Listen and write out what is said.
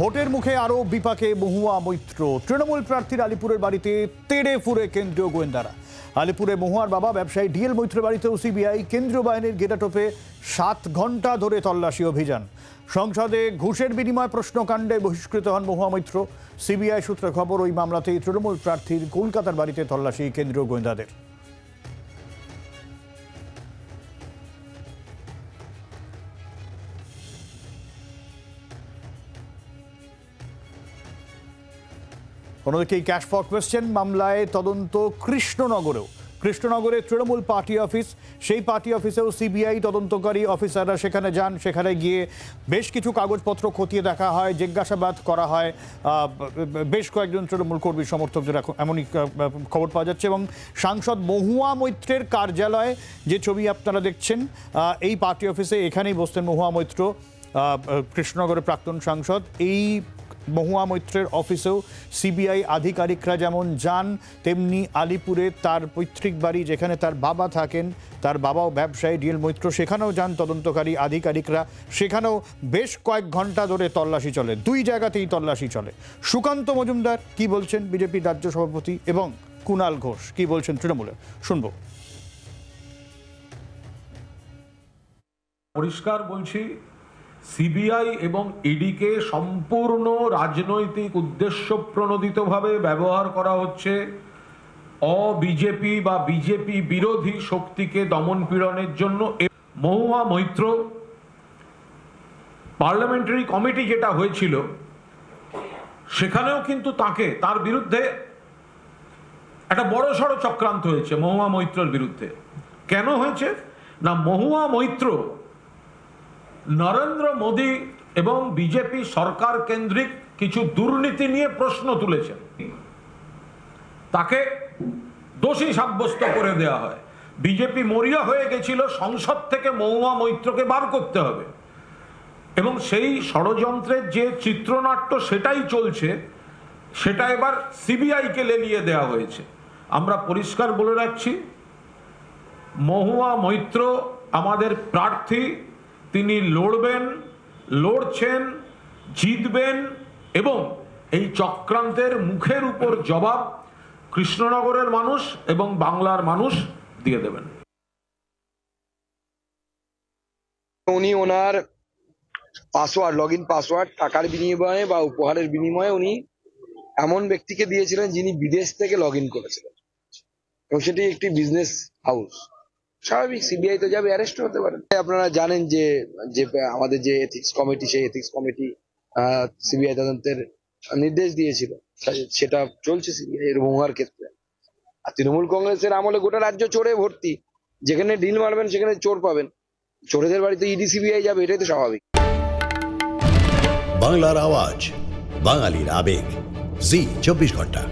ভোটের মুখে আরও বিপাকে মহুয়া মৈত্র। তৃণমূল প্রার্থীর আলিপুরের বাড়িতে তেড়ে ফুরে কেন্দ্রীয় গোয়েন্দারা। আলিপুরে মহুয়ার বাবা, ব্যবসায়ী ডিএল মৈত্রের বাড়িতেও সিবিআই কেন্দ্রীয় বাহিনীর গেটাটোপে সাত ঘণ্টা ধরে তল্লাশি অভিযান। সংসদে ঘুষের বিনিময় প্রশ্নকাণ্ডে বহিষ্কৃত হন মহুয়া মৈত্র। সিবিআই সূত্রে খবর, ওই মামলাতেই তৃণমূল প্রার্থীর কলকাতার বাড়িতে তল্লাশি কেন্দ্রীয় গোয়েন্দাদের। অন্যদিকে এই ক্যাশ ফর কোয়েশ্চেন মামলায় তদন্ত কৃষ্ণনগরেও। কৃষ্ণনগরে তৃণমূল পার্টি অফিস, সেই পার্টি অফিসেও সিবিআই তদন্তকারী অফিসাররা সেখানে যান। সেখানে গিয়ে বেশ কিছু কাগজপত্র খতিয়ে দেখা হয়, জিজ্ঞাসাবাদ করা হয়। বেশ কয়েকজন তৃণমূল কর্মী সমর্থকদের এমনই খবর পাওয়া যাচ্ছে এবং সাংসদ মহুয়া মৈত্রের কার্যালয়ে যে ছবি আপনারা দেখছেন এই পার্টি অফিসে এখানেই বসতেন মহুয়া মৈত্র কৃষ্ণনগরের প্রাক্তন সাংসদ। এই মহুয়া মৈত্রের অফিসেও সিবিআই আধিকারিকরা যেমন যান, তেমনি আলিপুরে তার পৈতৃক বাড়ি যেখানে তার বাবা থাকেন, তার বাবাও ব্যবসায়ী ডিএল মৈত্র, সেখানেও যান তদন্তকারী আধিকারিকরা। সেখানেও বেশ কয়েক ঘণ্টা ধরে তল্লাশি চলে, দুই জায়গাতেই তল্লাশি চলে। সুকান্ত মজুমদার, কি বলছেন বিজেপির রাজ্য সভাপতি, এবং কুণাল ঘোষ, কি বলছেন তৃণমূলের? শুনব। পরিষ্কার বলছি সিবিআই এবং ইডিকে সম্পূর্ণ রাজনৈতিক উদ্দেশ্য প্রণোদিতভাবে ব্যবহার করা হচ্ছে। অবিজেপি বা বিজেপি বিরোধী শক্তিকে দমন পীড়নের জন্য মহুয়া মৈত্র পার্লামেন্টারি কমিটি যেটা হয়েছিল, সেখানেও কিন্তু তাকে, তার বিরুদ্ধে একটা বড় সড়ো চক্রান্ত হয়েছে মহুয়া মৈত্রর বিরুদ্ধে। কেন হয়েছে? না, মহুয়া মৈত্র নরেন্দ্র মোদী এবং বিজেপি সরকার কেন্দ্রিক কিছু দুর্নীতি নিয়ে প্রশ্ন তুলেছেন। তাকে দোষী সাব্যস্ত করে দেয়া হয়। বিজেপি মরিয়া হয়ে গেছিল, সংসদ থেকে মহুয়া মৈত্রকে বার করতে হবে। এবং সেই ষড়যন্ত্রের যে চিত্রনাট্য সেটাই চলছে, সেটা এবার সিবিআইকে লেলিয়ে দেওয়া হয়েছে। আমরা পরিষ্কার বলে রাখছি, মহুয়া মৈত্র আমাদের প্রার্থী তিনি লড়বেন, লড়ছেন, জিতবেন এবং এই চক্রান্তের মুখের উপর জবাব কৃষ্ণনগরের মানুষ এবং বাংলার মানুষ দিয়ে দেবেন। উনি ওনার পাসওয়ার্ড লগ ইন পাসওয়ার্ড টাকার বিনিময়ে বা উপহারের বিনিময়ে উনি এমন ব্যক্তিকে দিয়েছিলেন যিনি বিদেশ থেকে লগ ইন করেছিলেন। এবং সেটি একটি বিজনেস হাউস স্বাভাবিক সিবিআই তো যাবে অ্যারেস্ট হতে পারে। আপনারা জানেন যে যে আমাদের যে এথিক্স কমিটি সেই এথিক্স কমিটি সিবিআই তদন্তের নির্দেশ দিয়েছিল। সেটা চলছে সিবিআই এর মহুয়ার ক্ষেত্রে। আর তৃণমূল কংগ্রেসের আমলে গোটা রাজ্য চোরে ভর্তি। যেখানে ডিল মারবেন সেখানে চোর পাবেন। চোরেদের বাড়িতে ইডি সিবিআই যাবে এটাই তো স্বাভাবিক। বাংলার আওয়াজ বাঙালির আবেগ। জি চব্বিশ ঘণ্টা।